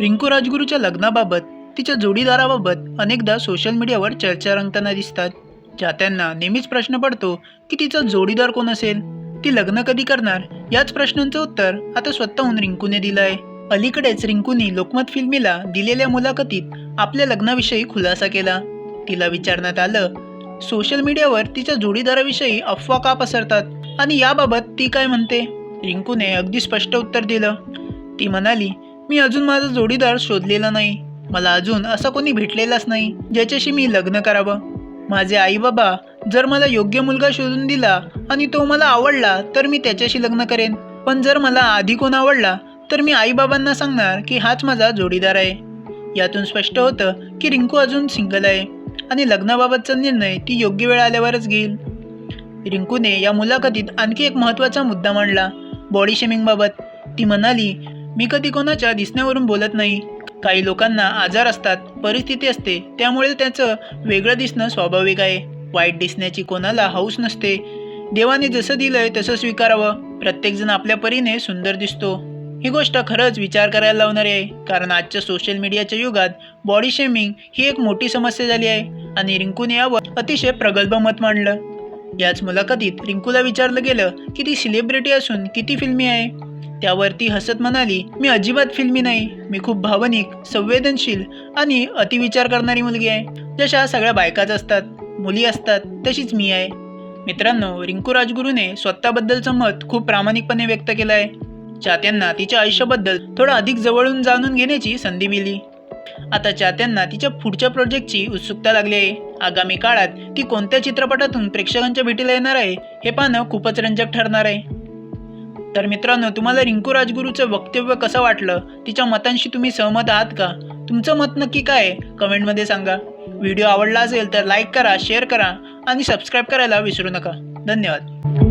रिंकू राजगुरूच्या लग्नाबाबत तिच्या जोडीदाराबाबत अनेकदा सोशल मीडियावर चर्चा रंगताना दिसतात. चाहत्यांना नेहमीच प्रश्न पडतो की तिचा जोडीदार कोण असेल? ती लग्न कधी करणार? याच प्रश्नांचं उत्तर आता स्वतःहून रिंकूने दिलं आहे अलीकडेच रिंकूने लोकमत फिल्मीला दिलेल्या मुलाखतीत आपल्या लग्नाविषयी खुलासा केला. तिला विचारण्यात आलं सोशल मीडियावर तिच्या जोडीदाराविषयी अफवा का पसरतात? आणि याबाबत ती काय म्हणते? रिंकूने अगदी स्पष्ट उत्तर दिलं. ती म्हणाली मी अजून माझा जोडीदार शोधलेला नाही. मला अजून असा कोणी भेटलेलाच नाही ज्याच्याशी मी लग्न करावं. माझे आई बाबा जर मला योग्य मुलगा शोधून दिला आणि तो मला आवडला तर मी त्याच्याशी लग्न करेन. पण जर मला आधी कोण आवडला तर मी आईबाबांना सांगणार की हाच माझा जोडीदार आहे. यातून स्पष्ट होतं की रिंकू अजून सिंगल आहे आणि लग्नाबाबतचा निर्णय ती योग्य वेळ आल्यावरच घेईल. रिंकूने या मुलाखतीत आणखी एक महत्त्वाचा मुद्दा मांडला. बॉडी शेमिंगबाबत. ती म्हणाली मी कधी कोणाच्या दिसण्यावरून बोलत नाही. काही लोकांना आजार असतात परिस्थिती असते त्यामुळे त्याचं वेगळं दिसणं स्वाभाविक आहे. वाईट दिसण्याची कोणाला हौस नसते. देवाने जसं दिलंय तसं स्वीकारावं. प्रत्येकजण आपल्या परीने सुंदर दिसतो. ही गोष्ट खरंच विचार करायला लावणारी आहे कारण आजच्या सोशल मीडियाच्या युगात बॉडी शेमिंग ही एक मोठी समस्या झाली आहे आणि रिंकूने यावर अतिशय प्रगल्भ मत मांडलं. याच मुलाखतीत रिंकूला विचारलं गेलं की ती सेलिब्रिटी असून किती फिल्मी आहे? त्यावर ती हसत म्हणाली मी अजिबात फिल्मी नाही. मी खूप भावनिक संवेदनशील आणि अतिविचार करणारी मुलगी आहे. जशा सगळ्या बायकाच असतात मुली असतात तशीच मी आहे. मित्रांनो रिंकू राजगुरूने स्वतःबद्दलचं मत खूप प्रामाणिकपणे व्यक्त केलं आहे चाहत्यांना तिच्या आयुष्याबद्दल थोडं अधिक जवळून जाणून घेण्याची संधी मिली आता चाहत्यांना तिच्या पुढच्या प्रोजेक्टची उत्सुकता लागली आहे. आगामी काळात ती कोणत्या चित्रपटातून प्रेक्षकांच्या भेटीला येणार आहे हे पाहणं खूपच रंजक ठरणार आहे. तर मित्रांनो तुम्हाला रिंकू राजगुरूचं वक्तव्य कसं वाटलं? तिच्या मतांशी तुम्ही सहमत आहात का? तुमचं मत नक्की काय आहे? कमेंटमध्ये सांगा. व्हिडिओ आवडला असेल तर लाईक करा शेअर करा आणि सबस्क्राईब करायला विसरू नका. धन्यवाद.